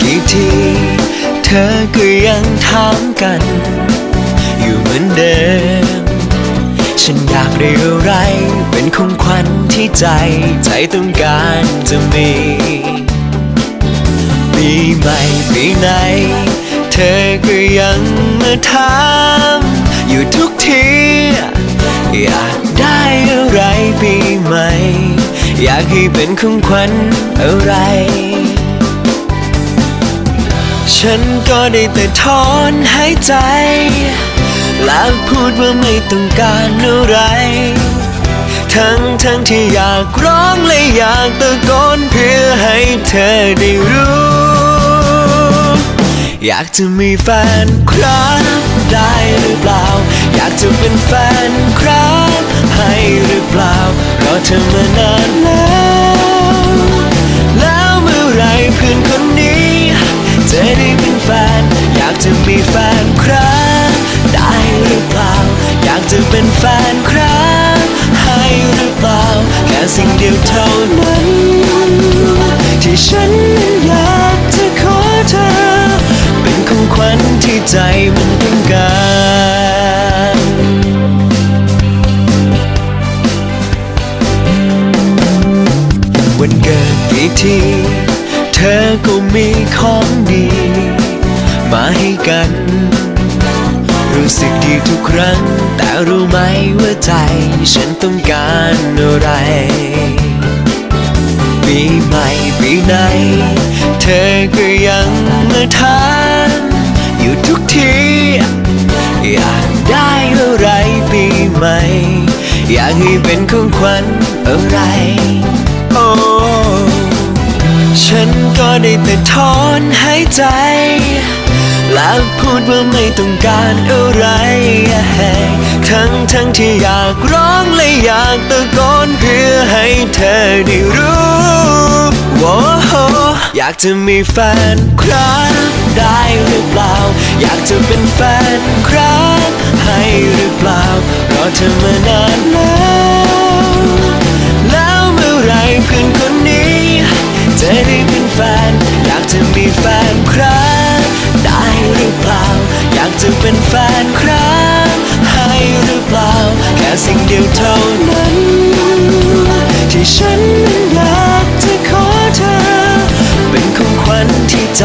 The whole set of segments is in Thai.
กี่ที เธอก็ยังถามกัน อยู่เหมือนเดิม ฉันอยากได้อะไร เป็นของขวัญที่ใจ ใจต้องการจะมี ปีใหม่ปีไหน เธอก็ยังมาถาม อยู่ทุกที อยากได้อะไรปีใหม่ อยากให้เป็นของขวัญอะไร ฉันก็ได้แต่ถอนหายใจ แล้วพูดว่าไม่ต้องการอะไร ทั้งทั้งที่อยากร้องและอยากตะโกนเพื่อให้เธอได้รู้ อยากจะมีแฟนครับได้หรือเปล่า อยากจะเป็นแฟนครับให้หรือเปล่ารอเธอมานานแล้ว จะเป็นแฟนครับให้หรือเปล่า แค่สิ่งเดียวเท่านั้น ที่ฉันนั้นอยากจะขอเธอ เป็นของขวัญที่ใจมันต้องการวันเกิดกี่ทีเธอก็มีของดี มาให้กัน รู้สึกดีทุกครั้ง แต่รู้ไหมว่าใจ ฉันต้องการอะไร ปีใหม่ปีไหน เธอก็ยังมาถามอยู่ทุกที อยากได้อะไรปีใหม่ อยากให้เป็นของขวัญอะไร โอ้ฉันก็ได้แต่ถอนหายใจ แล้วพูดว่าไม่ต้องการอะไร ทั้งทั้งที่อยากร้องและอยากตะโกนเพื่อให้เธอได้รู้ว้าอยากจะมีแฟนครับได้หรือเปล่า อยากจะเป็นแฟนครับให้หรือเปล่ารอเธอมานานแล้ว สิ่งเดียวเท่านั้น ที่ฉันนั้นอยากจะขอเธอ เป็นของขวัญที่ใจ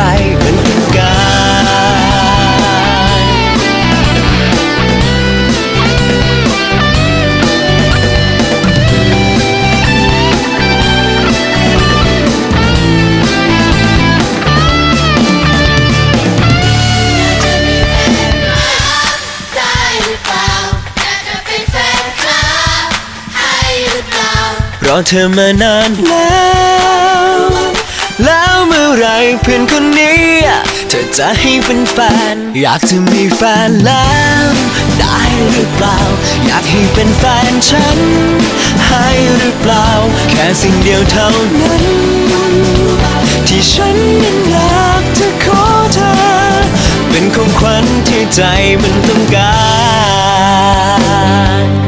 อเธอมานานแล้ว แล้วเมื่อไหรเพื่อนคนนี้ เธอจะให้เป็นแฟน อยากจะมีแฟนแล้ว ได้หรือเปล่า อยากให้เป็นแฟนฉัน ให้หรือเปล่า แค่สิ่งเดียวเท่านั้น ที่ฉันนั้นอยากจะขอเธอ เป็นของขวัญที่ใจมันต้องการ